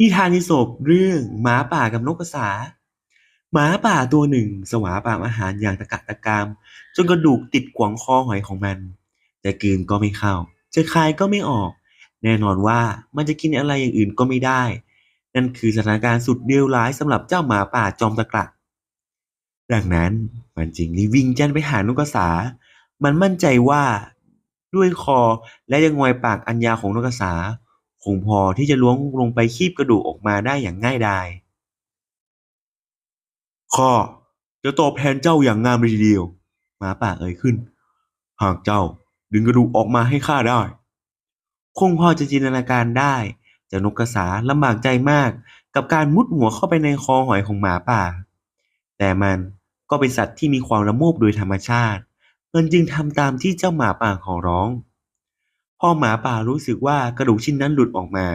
นิทานอีสปเรื่องหมาป่ากับนกกระสา หมาป่าตัวหนึ่ง สวาปาอาหารอย่างตะกะตะกามจนกระดูกติดขวางคอหอยของมัน จะกลืนก็ไม่เข้า จะคายก็ไม่ออก แน่นอนว่ามันจะกินอะไรอย่างอื่นก็ไม่ได้ นั่นคือสถานการณ์สุดเลวร้ายสำหรับเจ้าหมาป่าจอมตะกละดังนั้นมันจึงรีวิ่งจันไปหานกกระสา มันมั่นใจว่าด้วยคอและยังงอยปากอันยาวของนกกระสา คงพอที่จะล้วงลงไปคีบกระดูกออกมาได้อย่างง่ายดายข้าจะตอบแทนเจ้าอย่างงามเลยทีเดียวหมาป่าเอ่ยขึ้น หากเจ้าดึงกระดูกออกมาให้ข้าได้ คงพอจะจินตนาการได้เจ้านกกระสาลำบากใจมากกับการมุดหัวเข้าไปในคอหอยของหมาป่า แต่มันก็เป็นสัตว์ที่มีความละโมบโดยธรรมชาติมันจึงทำตามที่เจ้าหมาป่าขอร้อง พอหมาป่ารู้สึกว่ากระดูกชิ้นนั้นหลุดออกมา